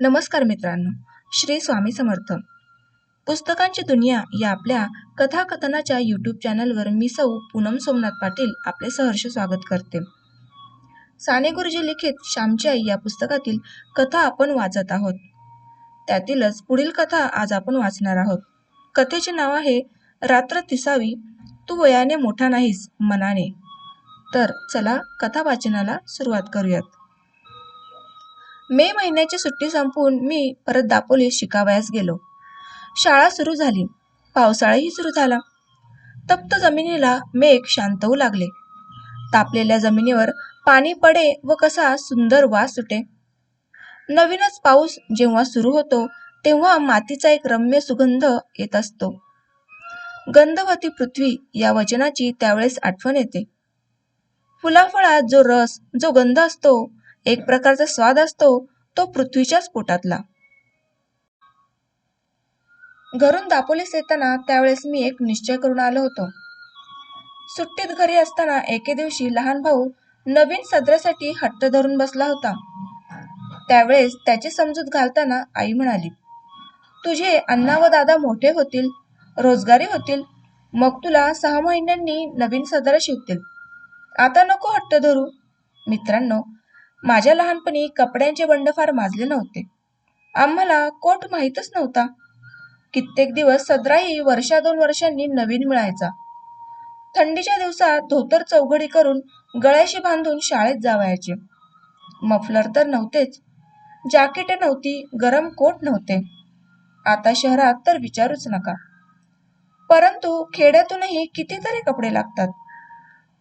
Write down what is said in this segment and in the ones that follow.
नमस्कार मित्रांनो श्री स्वामी समर्थ. पुस्तकांची दुनिया या आपल्या कथाकथनाच्या यूट्यूब चॅनलवर मी सौ पूनम सोमनाथ पाटील आपले सहर्ष स्वागत करते. साने गुरुजी लिखित श्यामची आई या पुस्तकातील कथा आपण वाचत आहोत. त्यातीलच पुढील कथा आज आपण वाचणार आहोत. कथेचे नाव आहे रात्र तिसावी तू वयाने मोठा नाहीस मनाने. तर चला कथा वाचनाला सुरुवात करूयात. मे महिन्याची सुट्टी संपवून मी परत दापोलीत शिकावयास गेलो. शाळा सुरू झाली. पावसाळाही सुरू झाला. तप्त जमिनीला मेघ शांत होऊ लागले. तापलेल्या जमिनीवर पाणी पडे व कसा सुंदर वास सुटे. नवीनच पाऊस जेव्हा सुरू होतो तेव्हा मातीचा एक रम्य सुगंध येत असतो. गंधवती पृथ्वी या वचनाची त्यावेळेस आठवण येते. फुलाफळात जो रस जो गंध असतो एक प्रकारचा स्वाद असतो तो पृथ्वीच्याच पोटातला. घरून दापोलीस येताना त्यावेळेस मी एक निश्चय करून आलो होतो. सुट्टीत घरी असताना एके दिवशी लहान भाऊ नवीन सदऱ्यासाठी हट्ट धरून बसला होता. त्यावेळेस त्याची समजूत घालताना आई म्हणाली तुझे अण्णा व दादा मोठे होतील रोजगारी होतील मग तुला सहा महिन्यांनी नवीन सदरा शिवतील. आता नको हट्ट धरू. मित्रांनो माझ्या लहानपणी कपड्यांचे बंड फार माजले नव्हते. आम्हाला कोट माहीतच नव्हता. कित्येक दिवस सदराही वर्षा दोन वर्षांनी नवीन मिळायचा. थंडीच्या दिवसात धोतर चौघडी करून गळ्याशी बांधून शाळेत जावायचे. मफलर तर नव्हतेच. जाकेट नव्हती गरम कोट नव्हते. आता शहरात तर विचारूच नका. परंतु खेड्यातूनही कितीतरी कपडे लागतात.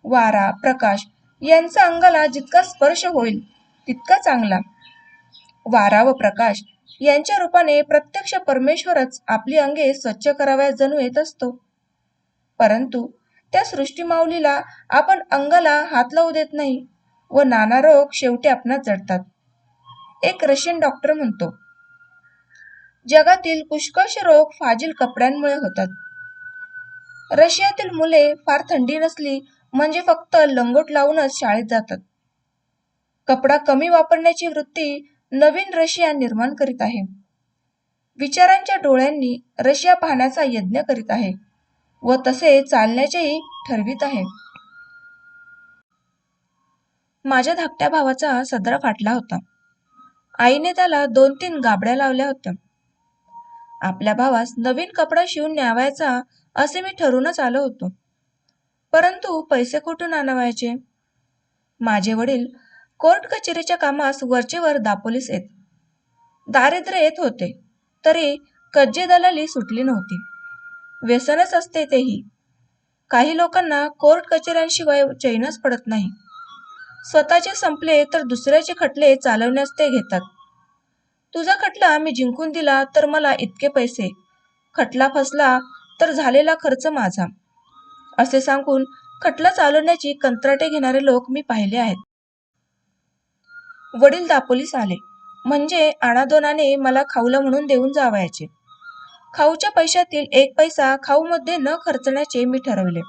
वारा प्रकाश यांचा अंगाला जितका स्पर्श होईल तितका चांगला. वारा व प्रकाश यांच्या रूपाने प्रत्यक्ष परमेश्वरच आपली अंगे स्वच्छ करावयास जणू येत असतो. परंतु त्या सृष्टी माऊलीला आपण अंगाला हात लावू देत नाही व नाना रोग शेवटी आपणात जडतात. एक रशियन डॉक्टर म्हणतो जगातील पुष्कळशे रोग फाजील कपड्यांमुळे होतात. रशियातील मुले फार थंडी नसली म्हणजे फक्त लंगोट लावूनच शाळेत जातात. कपडा कमी वापरण्याची वृत्ती नवीन रशिया निर्माण करीत आहे. विचारांच्या डोळ्यांनी रशिया पाहण्याचा यज्ञ करीत आहे व तसे चालण्याचेही ठरवित आहे. माझ्या धाकट्या भावाचा सदरा फाटला होता. आईने त्याला दोन तीन गाबड्या लावल्या होत्या. आपल्या भावास नवीन कपडा शिवून न्यावायचा असे मी ठरूनच आलो होतो. परंतु पैसे कुठून आणावायचे? माझे वडील कोर्ट कचेरीच्या कामास वरचेवर दापोलीस येत. दारिद्र्य येत होते. तरी कज्जे दलाली सुटली नव्हती. व्यसनच असते तेही. काही लोकांना कोर्ट कचेऱ्यांशिवाय चैनच पडत नाही. स्वतःचे संपले तर दुसऱ्याचे खटले चालवण्यास ते घेतात. तुझा खटला मी जिंकून दिला तर मला इतके पैसे. खटला फसला तर झालेला खर्च माझा. असे सांगून खटला चालवण्याची कंत्राटे घेणारे लोक मी पाहिले आहेत. वडील दापोलीस आले. म्हणजे आणादोनाने मला खाऊला म्हणून देऊन जावायचे. खाऊच्या पैशातील एक पैसा खाऊमध्ये न खर्चण्याचे मी ठरवले.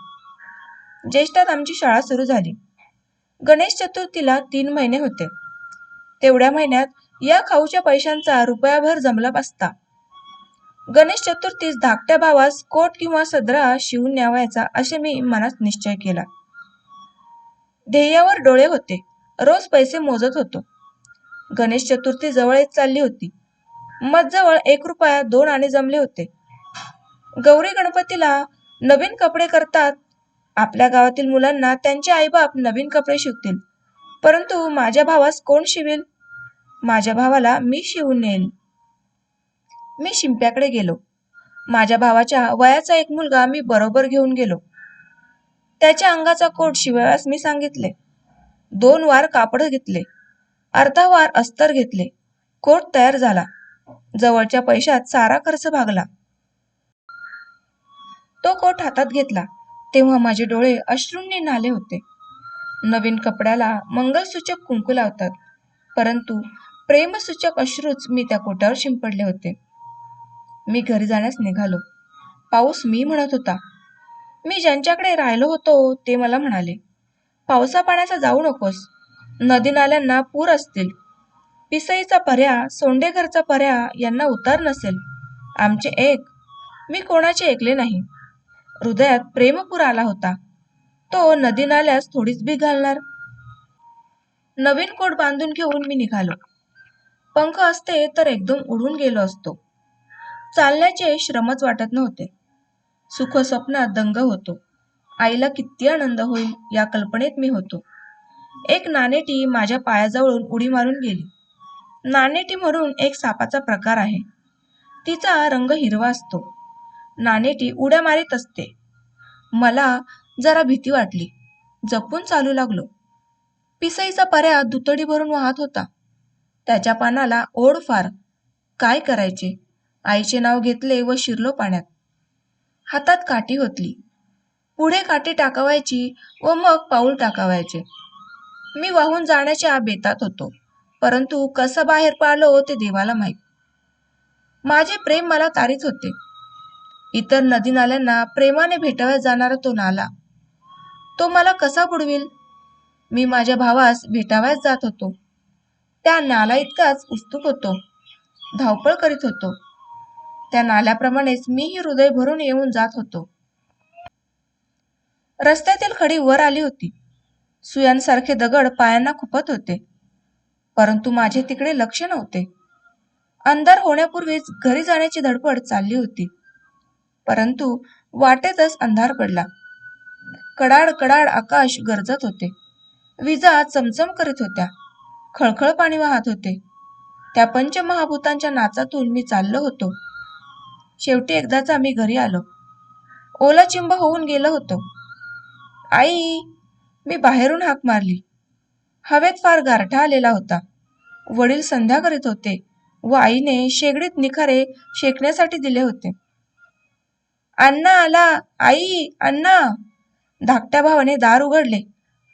ज्येष्ठात आमची शाळा सुरू झाली. गणेश चतुर्थीला तीन महिने होते. तेवढ्या महिन्यात या खाऊच्या पैशांचा रुपयाभर जमला असता गणेश चतुर्थीस धाकट्या भावास कोट किंवा सदरा शिवून न्यावायचा असे मी मनात निश्चय केला. ध्येयावर डोळे होते. रोज पैसे मोजत होतो. गणेश चतुर्थी जवळ येत चालली होती. मजजवळ एक रुपया दोन आणे जमले होते. गौरी गणपतीला नवीन कपडे करतात. आपल्या गावातील मुलांना त्यांचे आईबाप नवीन कपडे शिवतील. परंतु माझ्या भावास कोण शिवेल? माझ्या भावाला मी शिवून नेईन मी शिंप्याकडे गेलो. माझ्या भावाच्या वयाचा एक मुलगा मी बरोबर घेऊन गेलो. त्याच्या अंगाचा कोट शिवायस मी सांगितले. दोन वार कापड घेतले. अर्धावार अस्तर घेतले. कोट तयार झाला. जवळच्या पैशात सारा खर्च भागला. तो कोट हातात घेतला. तेव्हा माझे डोळे अश्रूंनी नाले होते. नवीन कपड्याला मंगलसूचक कुंकू लावतात. परंतु प्रेमसूचक अश्रूच मी त्या कोटावर शिंपडले होते. मी घरी जाण्यास निघालो. पाऊस मी म्हणत होता. मी ज्यांच्याकडे राहिलो होतो ते मला म्हणाले पावसा पाण्याचा जाऊ नकोस. नदी नाल्यांना पूर असतील. पिसईचा पर्या सोंडेघरचा पर्या यांना उतार नसेल. आमचे एक मी कोणाचे ऐकले नाही. हृदयात प्रेमपूर आला होता. तो नदी नाल्यास थोडीच भीक घालणार. नवीन कोट बांधून घेऊन मी निघालो. पंख असते तर एकदम उडून गेलो असतो. चालण्याचे श्रमच वाटत नव्हते. सुख स्वप्नात दंग होतो. आईला किती आनंद होईल या कल्पनेत मी होतो. एक नाणेटी माझ्या पायाजवळून उडी मारून गेली. नाणेटी म्हणून एक सापाचा प्रकार आहे. तिचा रंग हिरवा असतो. नाणेटी उड्या मारीत असते. मला जरा भीती वाटली. जपून चालू लागलो. पिसईचा पर्या दुतडी भरून वाहत होता. त्याच्या पानाला ओढ फार. काय करायचे? आईचे नाव घेतले व शिरलो पाण्यात. हातात काठी होतली पुढे काठी टाकावायची व मग पाऊल टाकावायचे. मी वाहून जाण्याच्या बेतात होतो. परंतु कसं बाहेर पाळलो ते देवाला माहीत. माझे प्रेम मला तारीत होते. इतर नदी नाल्यांना प्रेमाने भेटाव्या जाणारा तो नाला. तो मला कसा बुडविल? मी माझ्या भावास भेटावयास जात होतो. त्या नाला इतकाच उत्सुक होतो. धावपळ करीत होतो. त्या नाल्याप्रमाणेच मीही हृदय भरून येऊन जात होतो. रस्त्यातील खडी वर आली होती. सुयांसारखे दगड पायांना खुपत होते. परंतु माझे तिकडे लक्ष नव्हते. अंधार होण्यापूर्वीच घरी जाण्याची धडपड चालली होती. परंतु वाटेतच अंधार पडला. कडाड कडाड आकाश गरजत होते. विजा चमचम करीत होत्या. खळखळ पाणी वाहत होते. त्या पंचमहाभूतांच्या नाचातून मी चाललो होतो. शेवटी एकदाचा मी घरी आलो. ओला चिंब होऊन गेलो होतो. आई मी बाहेरून हाक मारली. हवेत फार गारठा आलेला होता. वडील संध्या करीत होते व आईने शेगडीत निखारे शेकण्यासाठी दिले होते. अण्णा आला. आई अण्णा. धाकट्या भावाने दार उघडले.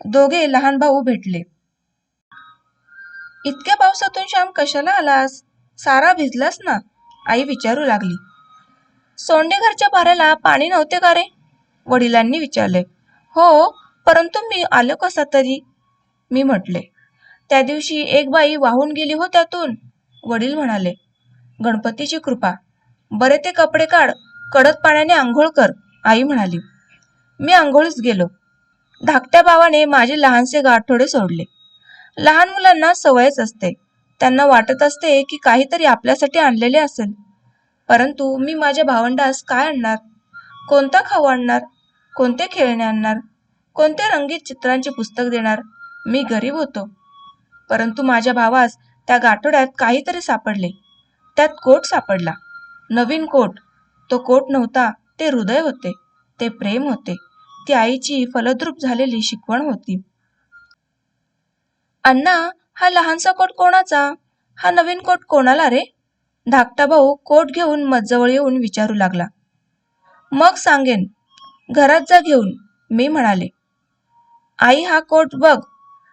दोघे लहान भाऊ भेटले. इतक्या पावसातून श्याम कशाला आलास? सारा भिजलास ना? आई विचारू लागली. सोंडे घरच्या पाऱ्याला पाणी नव्हते का रे? वडिलांनी विचारले. हो परंतु मी आलो कसा तरी? मी म्हटले त्या दिवशी एक बाई वाहून गेली हो त्यातून. वडील म्हणाले गणपतीची कृपा. बरे ते कपडे काढ कडक पाण्याने आंघोळ कर. आई म्हणाली मी आंघोळीस गेलो. धाकट्या भावाने माझे लहानसे गाठोडे सोडले. लहान मुलांना सवयच असते. त्यांना वाटत असते की काहीतरी आपल्यासाठी आणलेले असेल. परंतु मी माझ्या भावंडास काय आणणार? कोणता खाऊ आणणार? कोणते खेळणे आणणार? कोणते रंगीत चित्रांचे पुस्तक देणार? मी गरीब होतो. परंतु माझ्या भावास त्या गाठोड्यात काहीतरी सापडले. त्यात कोट सापडला. नवीन कोट. तो कोट नव्हता ते हृदय होते. ते प्रेम होते. ती आईची फलद्रूप झालेली शिकवण होती. अण्णा हा लहानसा कोट कोणाचा? हा नवीन कोट कोणाला रे? धाकटा भाऊ कोट घेऊन मजजवळ येऊन विचारू लागला. मग सांगेन. घरात जा घेऊन मी म्हणाले. आई हा कोट बघ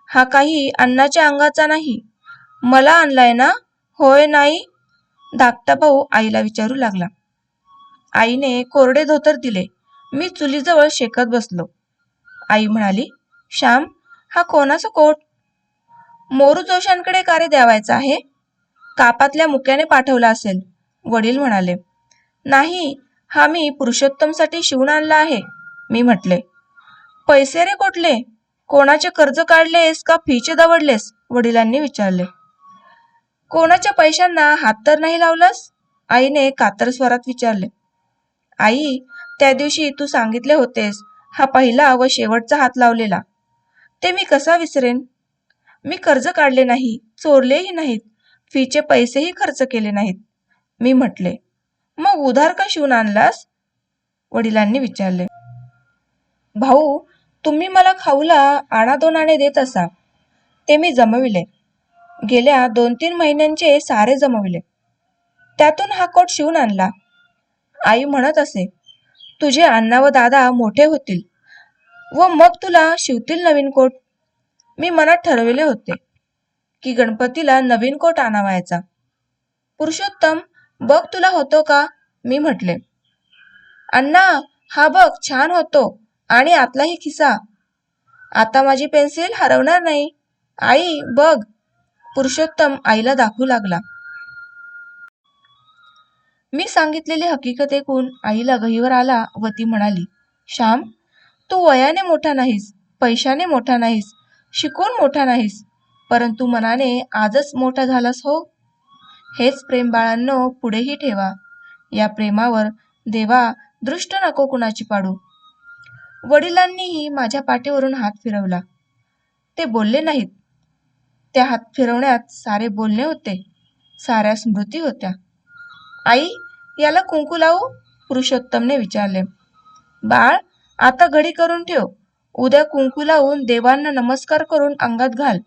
हा काही अण्णाच्या अंगाचा नाही. मला आणलाय ना? होय नाही? धाकटा भाऊ आईला विचारू लागला. आईने कोरडे धोतर दिले. मी चुलीजवळ शेकत बसलो. आई म्हणाली श्याम हा कोणाचा कोट? मोरू जोशांकडे कार्य द्यावायचा आहे? कापातल्या मुक्याने पाठवला असेल. वडील म्हणाले नाही हा मी पुरुषोत्तमसाठी शिवून आणला आहे. मी म्हटले पैसे रे कोटले? कोणाचे कर्ज काढलेस का फीचे दवडलेस? वडिलांनी विचारले. कोणाच्या पैशांना हात तर नाही लावलास? आईने कातर स्वरात विचारले. आई त्या दिवशी तू सांगितले होतेस हा पहिला व शेवटचा हात लावलेला. ते मी कसा विसरेन? मी कर्ज काढले नाही चोरलेही नाहीत फीचे पैसेही खर्च केले नाहीत मी म्हटले. मग उधार का शिवून आणलास? वडिलांनी विचारले. भाऊ तुम्ही मला खाऊला आणा दोन आणे देत असा. ते मी जमविले. गेल्या दोन तीन महिन्यांचे सारे जमविले. त्यातून हा कोट शिवून आणला. आई म्हणत असे तुझे अण्णा व दादा मोठे होतील व मग तुला शिवतील नवीन कोट. मी मनात ठरविले होते की गणपतीला नवीन कोट आणावायचा. पुरुषोत्तम बघ तुला होतो का? मी म्हटले. अण्णा हा बघ छान होतो. आणि आतलाही खिसा. आता माझी पेन्सिल हरवणार नाही. आई बघ. पुरुषोत्तम आईला दाखवू लागला. मी सांगितलेली हकीकत ऐकून आईला गहीवर आला व ती म्हणाली श्याम तू वयाने मोठा नाहीस पैशाने मोठा नाहीस शिकून मोठा नाहीस परंतु मनाने आजच मोठा झालास हो. हेच प्रेम बाळांनो पुढेही ठेवा. या प्रेमावर देवा दृष्ट नको कुणाची पाडू. वडिलांनीही माझ्या पाठीवरून हात फिरवला. ते बोलले नाहीत. त्या हात फिरवण्यात सारे बोलणे होते. साऱ्या स्मृती होत्या. आई याला कुंकू लावू? पुरुषोत्तमने विचारले. बाळ आता घडी करून ठेव. उद्या कुंकू लावून देवांना नमस्कार करून अंगात घाल.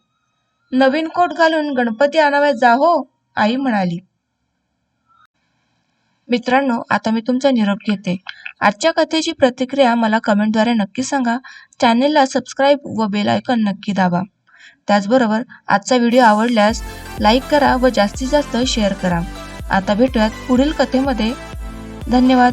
नवीन कोट घालून गणपती आणाव्या जा हो आई म्हणाली. मित्रांनो आता मी तुमचा निरोप घेते. आजच्या कथेची प्रतिक्रिया मला कमेंटद्वारे नक्की सांगा. चॅनेलला सबस्क्राईब व बेल आयकॉन नक्की दाबा. त्याचबरोबर आजचा व्हिडिओ आवडल्यास लाईक करा व जास्तीत जास्त शेअर करा. आता भेटूयात पुढील कथेमध्ये. धन्यवाद.